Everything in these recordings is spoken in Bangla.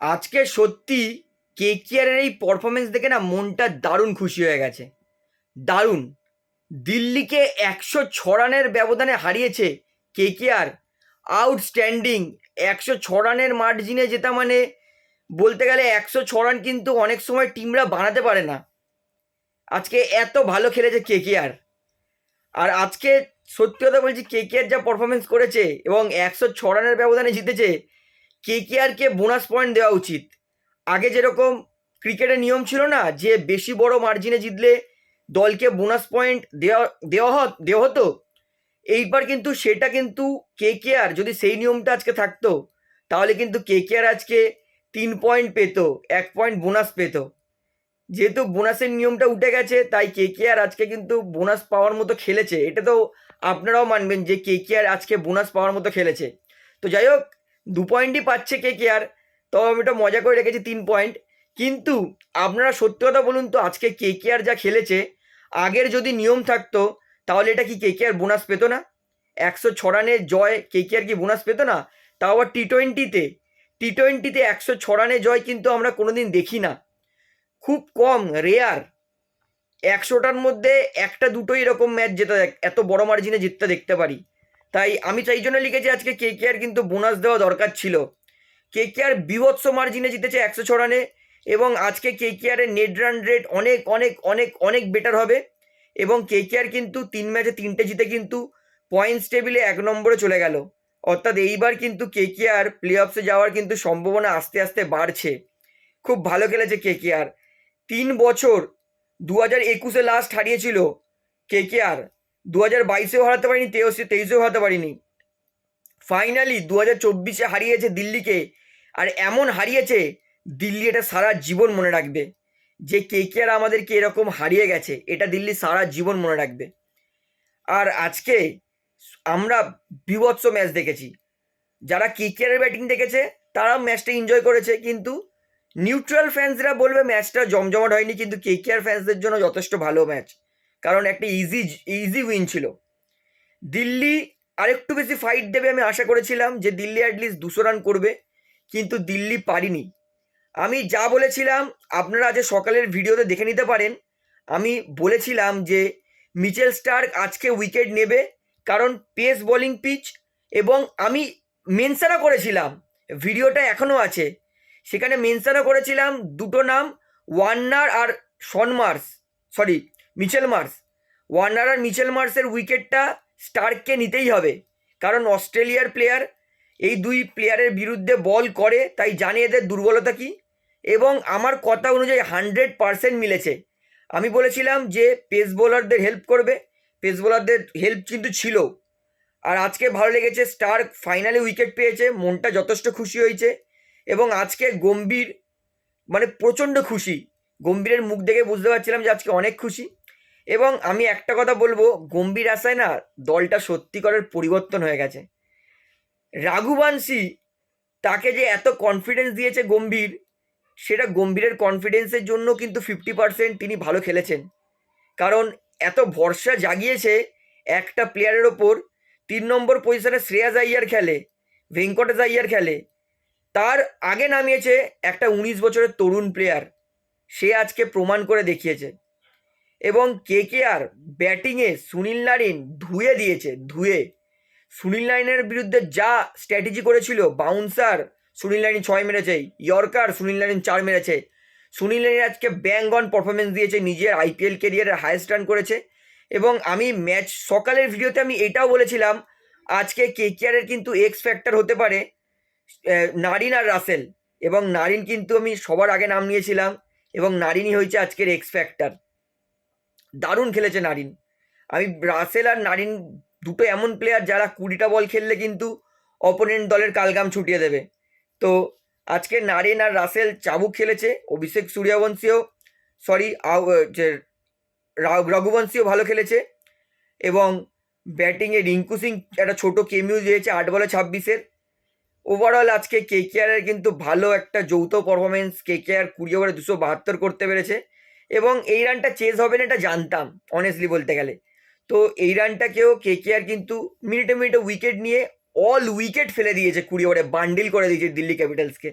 আজকে সত্যি কেকেআরের এই পারফরমেন্স দেখে না মনটা দারুণ খুশি হয়ে গেছে। দারুণ। দিল্লিকে একশো ছ রানের ব্যবধানে হারিয়েছে কেকেআর। আউটস্ট্যান্ডিং একশো ছ রানের মার্জিনে যেটা মানে বলতে গেলে একশো ছ রান কিন্তু অনেক সময় টিমরা বানাতে পারে না। আজকে এত ভালো খেলেছে কেকেআর। আর আজকে সত্যি কথা বলছি, কেকেআর যা পারফরমেন্স করেছে এবং একশো ছ রানের ব্যবধানে জিতেছে কেকেআরকে বোনাস পয়েন্ট দেওয়া উচিত? আগে যেরকম ক্রিকেটের নিয়ম ছিল না, যে বেশি বড় মার্জিনে জিতলে দলকে বোনাস পয়েন্ট দেওয়া দেওয়া হত, দেওয়া হতো, এইবার কিন্তু সেটা কিন্তু কেকেআর যদি সেই নিয়মটা আজকে থাকতো, তাহলে কিন্তু কেকেআর আজকে তিন পয়েন্ট পেতো, এক পয়েন্ট বোনাস পেতো। যেহেতু বোনাসের নিয়মটা উঠে গেছে, তাই কেকেআর আজকে কিন্তু বোনাস পাওয়ার মতো খেলেছে। এটা তো আপনারাও মানবেন যে কে কেকেআর আজকে বোনাস পাওয়ার মতো খেলেছে। তো যাই হোক দু পয়েন্টই পাচ্ছে কেকেআর তো আমি এটা মজা করে রেখেছি তিন পয়েন্ট কিন্তু আপনারা সত্যি কথা বলুন তো, আজকে কেকেআর যা খেলেছে, আগের যদি নিয়ম থাকতো, তাহলে এটা কি কেকেআর বোনাস পেতো না? একশো ছ রানের জয় কেকেআর কি বোনাস পেতো না? তাও আবার টি টোয়েন্টিতে টি টোয়েন্টিতে একশো ছ রানের জয় কিন্তু আমরা কোনোদিন দেখি না। খুব কম রেয়ার একশোটার মধ্যে একটা দুটোই এরকম ম্যাচ যেতে এত বড় মার্জিনে জিততে দেখতে পারি। তাই আমি তাই জন্য লিখেছি আজকে কে কে আর কিন্তু বোনাস দেওয়া দরকার ছিল। কে কে আর বিভৎস মার্জিনে জিতেছে একশো ছ রানে এবং আজকে কেকেআরের নেট রান রেট অনেক অনেক অনেক অনেক বেটার হবে এবং কে কে আর কিন্তু তিন ম্যাচে তিনটে জিতে কিন্তু পয়েন্টস টেবিলে এক নম্বরে চলে গেল। অর্থাৎ এইবার কিন্তু কেকেআর প্লে অফসে যাওয়ার কিন্তু সম্ভাবনা আস্তে আস্তে বাড়ছে। খুব ভালো খেলেছে কে কে আর। তিন বছর দু হাজার একুশে লাস্ট হারিয়েছিল কেকেআর দু হাজার বাইশেও হারাতে পারিনি, তেইশে, তেইশেও হারাতে পারিনি। ফাইনালি দু হাজার চব্বিশে হারিয়েছে দিল্লিকে, আর এমন হারিয়েছে, দিল্লি এটা সারা জীবন মনে রাখবে। যে কে কে আর আমাদেরকে এরকম হারিয়ে গেছে, এটা দিল্লি সারা জীবন মনে রাখবে। আর আজকে আমরা বিভৎস ম্যাচ দেখেছি। যারা কেকেআরের ব্যাটিং দেখেছে তারা ম্যাচটা এনজয় করেছে, কিন্তু নিউট্রাল ফ্যান্সরা বলবে ম্যাচটা জমজমাট হয়নি, কিন্তু কেকেআর ফ্যান্সদের জন্য যথেষ্ট ভালো ম্যাচ কারণ একটা ইজি ইজি উইন ছিল। দিল্লি আরেকটু বেশি ফাইট দেবে আমি আশা করেছিলাম যে দিল্লি অ্যাটলিস্ট দুশো রান করবে, কিন্তু দিল্লি পারিনি। আমি যা বলেছিলাম, আপনারা আজ সকালের ভিডিওতে দেখে নিতে পারেন। আমি বলেছিলাম যে মিচেল স্টার্ক আজকে উইকেট নেবে, কারণ পেস বোলিং পিচ এবং আমি মেনশনও করেছিলাম, ভিডিওটা এখনও আছে। সেখানে মেনশনও করেছিলাম দুটো নাম ওয়ার্নার আর Shaun Marsh sorry Mitchell Marsh. Warner আর মিচেল মার্সের উইকেটটা স্টার্ককে নিতেই হবে। কারণ অস্ট্রেলিয়ার প্লেয়ার এই দুই প্লেয়ারের বিরুদ্ধে বল করে, তাই জানি এদের দুর্বলতা কী। এবং আমার কথা অনুযায়ী হান্ড্রেড পারসেন্ট মিলেছে। আমি বলেছিলাম যে পেস বোলারদের হেল্প করবে। পেস বোলারদের হেল্প কিন্তু ছিল। আর আজকে ভালো লেগেছে, স্টার্ক ফাইনালে উইকেট পেয়েছে, মনটা যথেষ্ট খুশি হয়েছে। এবং আজকে গম্ভীর মানে প্রচণ্ড খুশি। গম্ভীরের মুখ দেখে বুঝতে পারছিলাম যে আজকে অনেক খুশি। এবং আমি একটা কথা বলব, গম্ভীর আসায় না দলটা সত্যিকারের পরিবর্তন হয়ে গেছে। রাঘুবাংশী তাকে যে এত কনফিডেন্স দিয়েছে গম্ভীর, সেটা গম্ভীরের কনফিডেন্সের জন্য কিন্তু ফিফটি পার্সেন্ট তিনি ভালো খেলেছেন। কারণ এত ভরসা জাগিয়েছে একটা প্লেয়ারের ওপর, তিন নম্বর পজিশনে শ্রেয়াস আইয়ার খেলে, ভেঙ্কটেশ আইয়ার খেলে। তার আগে নামিয়েছে একটা উনিশ বছরের তরুণ প্লেয়ার সে আজকে প্রমাণ করে দেখিয়েছে। এবং কে কে আর ব্যাটিংয়ে সুনীল নারিন ধুয়ে দিয়েছে, ধুয়ে। সুনীল নারিনের বিরুদ্ধে যা স্ট্র্যাটেজি করেছিল বাউন্সার সুনীল নারিন ছয় মেরেছে ইয়র্কার সুনীল নারিন চার মেরেছে। সুনীল নারিন আজকে ব্যাঙ্গ অন পারফরমেন্স দিয়েছে, নিজের আইপিএল কেরিয়ারের হায়েস্ট রান করেছে। এবং আমি ম্যাচ সকালের ভিডিওতে আমি এটাও বলেছিলাম, আজকে কেকেআরের কিন্তু এক্স ফ্যাক্টর হতে পারে নারিন আর রাসেল। এবং নারিন কিন্তু আমি সবার আগে নাম নিয়েছিলাম, এবং নারিনই হয়েছে আজকের এক্স ফ্যাক্টর দারুণ খেলেছে নারিন। আমি রাসেল আর নারিন দুটো এমন প্লেয়ার যারা কুড়িটা বল খেললে কিন্তু অপোনেন্ট দলের কালগাম ছুটিয়ে দেবে। তো আজকে নারিন আর রাসেল চাবুক খেলেছে, অভিষেক সূর্যবংশীও সরি রঘুবংশীও ভালো খেলেছে এবং ব্যাটিংয়ে রিঙ্কু সিং একটা ছোটো কেমিউ দিয়েছে আট বলে ছাব্বিশের। ওভারঅল আজকে কেকেআরের কিন্তু ভালো একটা যৌথ পারফরমেন্স কেকেআর কুড়ি ওভারে দুশো বাহাত্তর করতে পেরেছে। এবং এই রানটা চেজ হবে না, এটা জানতাম অনেস্টলি বলতে গেলে। তো এই রানটাকেও কে কে আর কিন্তু মিনিটে মিনিটে উইকেট নিয়ে অল উইকেট ফেলে দিয়েছে, কুড়ি ওভারে বান্ডিল করে দিয়েছে দিল্লি ক্যাপিটালসকে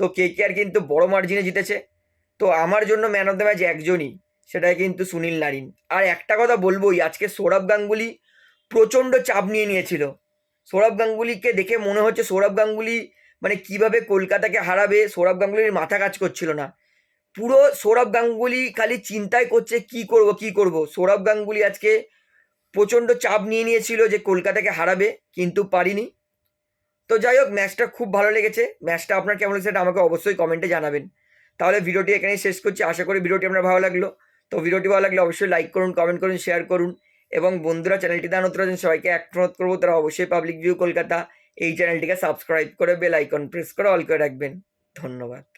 তো কে। কে আর কিন্তু বড় মার্জিনে জিতেছে। তো আমার জন্য ম্যান অফ দ্য ম্যাচ একজনই, সেটাই কিন্তু সুনীল নারিন। আর একটা কথা বলবোই, আজকে সৌরভ গাঙ্গুলি প্রচণ্ড চাপ নিয়ে নিয়েছিল। সৌরভ গাঙ্গুলিকে দেখে মনে হচ্ছে সৌরভ গাঙ্গুলি মানে কীভাবে কলকাতাকে হারাবে, সৌরভ গাঙ্গুলির মাথা কাজ করছিল না। পুরো সৌরভ গাঙ্গুলি খালি চিন্তায় করছে, কি করব কি করব? সৌরভ গাঙ্গুলি আজকে প্রচণ্ড চাপ নিয়ে নিয়েছিল যে কলকাতাকে হারাবে, কিন্তু পারিনি। তো যাই হোক, ম্যাচটা খুব ভালো লেগেছে। ম্যাচটা আপনার কেমন লেগেছে আমাকে অবশ্যই কমেন্টে জানাবেন। তাহলে ভিডিওটি এখানেই শেষ করছি। আশা করি ভিডিওটি আপনার ভালো লাগল। তো ভিডিওটি ভালো লাগলে অবশ্যই লাইক করুন, কমেন্ট করুন, শেয়ার করুন। এবং বন্ধুরা চ্যানেলটি দান আছেন, সবাইকে অনুরোধ করব, তারা অবশ্যই পাবলিক ভিউ কলকাতা এই চ্যানেলটিকে সাবস্ক্রাইব করে, বেল আইকন প্রেস করে, অল করে রাখবেন। ধন্যবাদ।